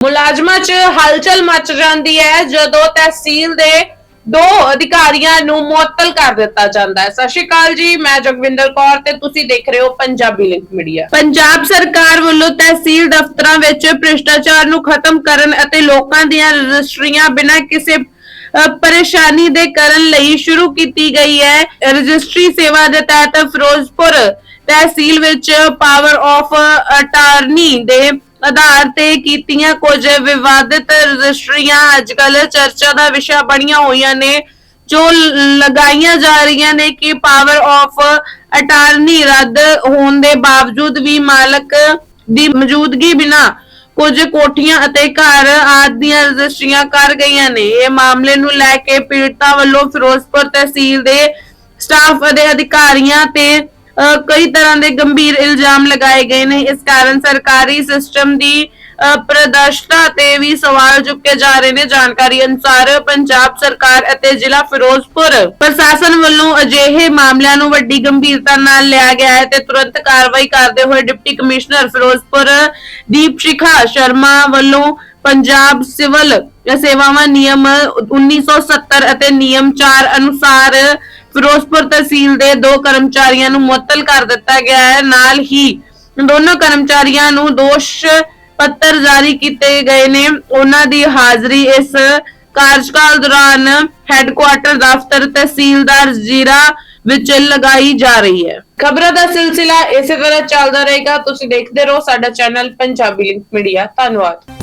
ਮੁਲਾਜ਼ਮਾਂ 'ਚ ਹਲਚਲ ਮਚ ਜਾਂਦੀ ਹੈ ਜਦੋਂ ਤਹਿਸੀਲ ਦੇ ਦੋ ਅਧਿਕਾਰੀਆਂ ਨੂੰ ਮੁਅੱਤਲ ਕਰ ਦਿੱਤਾ ਜਾਂਦਾ ਹੈ। ਸਤਿ ਸ਼੍ਰੀ ਅਕਾਲ ਜੀ, ਮੈਂ ਜਗਵਿੰਦਰ ਕੌਰ ਤੇ ਤੁਸੀਂ ਦੇਖ ਰਹੇ ਹੋ ਪੰਜਾਬੀ ਲਿੰਕ ਮੀਡੀਆ। ਪੰਜਾਬ ਸਰਕਾਰ ਵੱਲੋਂ ਤਹਿਸੀਲ ਦਫ਼ਤਰਾਂ ਵਿੱਚ ਭ੍ਰਿਸ਼ਟਾਚਾਰ ਨੂੰ ਖਤਮ ਕਰਨ ਅਤੇ ਲੋਕਾਂ ਦੀਆਂ ਰਜਿਸਟਰੀਆਂ ਬਿਨਾਂ ਕਿਸੇ ਪਰੇਸ਼ਾਨੀ ਦੇ ਕਰਨ ਲਈ ਸ਼ੁਰੂ ਕੀਤੀ ਗਈ ਹੈ। ਰਜਿਸਟਰੀ ਸੇਵਾ ਦੇ ਤਹਿਤ ਫਿਰੋਜ਼ਪੁਰ ਤਹਿਸੀਲ ਵਿੱਚ ਪਾਵਰ ਆਫ ਅਟਾਰਨੀ ਦੇ ਆਧਾਰ ਤੇ ਕੀਤੀਆਂ ਕੁਝ ਵਿਵਾਦਿਤ ਰਜਿਸਟਰੀਆਂ। ਅੱਜਕੱਲ ਚਰਚਾ ਦਾ ਵਿਸ਼ਾ ਬਣੀਆਂ ਹੋਈਆਂ ਨੇ, ਜੋ ਲਗਾਈਆਂ ਜਾ ਰਹੀਆਂ ਨੇ ਕਿ ਪਾਵਰ ਆਫ ਅਟਾਰਨੀ ਰੱਦ ਹੋਣ ਦੇ ਬਾਵਜੂਦ ਵੀ ਮਾਲਕ ਦੀ ਮੌਜੂਦਗੀ ਬਿਨਾ ਕੁਝ ਕੋਠੀਆਂ ਅਤੇ ਘਰ ਆਦਿ ਦੀਆਂ ਰਜਿਸਟਰੀਆਂ ਕਰ ਗਈਆਂ ਨੇ। ਇਹ ਮਾਮਲੇ ਨੂੰ ਲੈ ਕੇ ਪੀੜਤਾਂ ਵੱਲੋਂ ਫਿਰੋਜ਼ਪੁਰ ਤਹਿਸੀਲ ਦੇ ਸਟਾਫ ਅਤੇ ਅਧਿਕਾਰੀਆਂ ਤੇ ਕਈ ਤਰ੍ਹਾਂ ਦੇ ਗੰਭੀਰ ਇਲਜ਼ਾਮ ਲਗਾਏ ਗਏ ਨੇ। ਇਸ ਕਾਰਨ ਸਰਕਾਰੀ ਸਿਸਟਮ ਦੀ ਪ੍ਰਦਰਸ਼ਤਾ ਤੇ ਵੀ ਸਵਾਲ ਚੁੱਕੇ ਜਾ ਰਹੇ ਨੇ। ਜਾਣਕਾਰੀ ਅਨੁਸਾਰ ਪੰਜਾਬ ਸਰਕਾਰ ਅਤੇ ਜ਼ਿਲ੍ਹਾ ਫਿਰੋਜ਼ਪੁਰ ਪ੍ਰਸ਼ਾਸਨ ਵੱਲੋਂ ਅਜਿਹੇ ਮਾਮਲਿਆਂ ਨੂੰ ਵੱਡੀ ਗੰਭੀਰਤਾ ਨਾਲ ਲਿਆ ਗਿਆ ਹੈ ਤੇ ਤੁਰੰਤ ਕਾਰਵਾਈ ਕਰਦੇ ਹੋਏ ਡਿਪਟੀ ਕਮਿਸ਼ਨਰ ਫਿਰੋਜ਼ਪੁਰ ਦੀਪ ਸ਼ਿਖਾ ਸ਼ਰਮਾ ਵੱਲੋਂ ਪੰਜਾਬ ਸਿਵਲ ਸੇਵਾਵਾਂ ਨਿਯਮ 1970 ਅਤੇ ਨਿਯਮ 4 ਅਨੁਸਾਰ ਫਿਰੋਜ਼ਪੁਰ ਤਹਿਸੀਲ ਦੇ ਦੋ ਕਰਮਚਾਰੀਆਂ ਨੂੰ ਮੁਅੱਤਲ ਕਰ ਦਿੱਤਾ ਗਿਆ ਹੈ। ਨਾਲ ਹੀ ਦੋਨੋਂ ਕਰਮਚਾਰੀਆਂ ਨੂੰ ਦੋਸ਼ ਪੱਤਰ ਜਾਰੀ ਕੀਤੇ ਗਏ ਨੇ। ਉਹਨਾਂ ਦੀ ਹਾਜ਼ਰੀ ਇਸ ਕਾਰਜਕਾਲ ਦੌਰਾਨ ਹੈੱਡਕੁਆਟਰ ਦਫ਼ਤਰ ਤਹਿਸੀਲਦਾਰ ਜ਼ੀਰਾ ਵਿੱਚ ਲਗਾਈ ਜਾ ਰਹੀ ਹੈ। ਖਬਰਾਂ ਦਾ ਸਿਲਸਿਲਾ ਇਸੇ ਤਰ੍ਹਾਂ ਚੱਲਦਾ ਰਹੇਗਾ। ਤੁਸੀਂ ਦੇਖਦੇ ਰਹੋ ਸਾਡਾ ਚੈਨਲ ਪੰਜਾਬੀ ਲਿੰਕ ਮੀਡੀਆ। ਧੰਨਵਾਦ।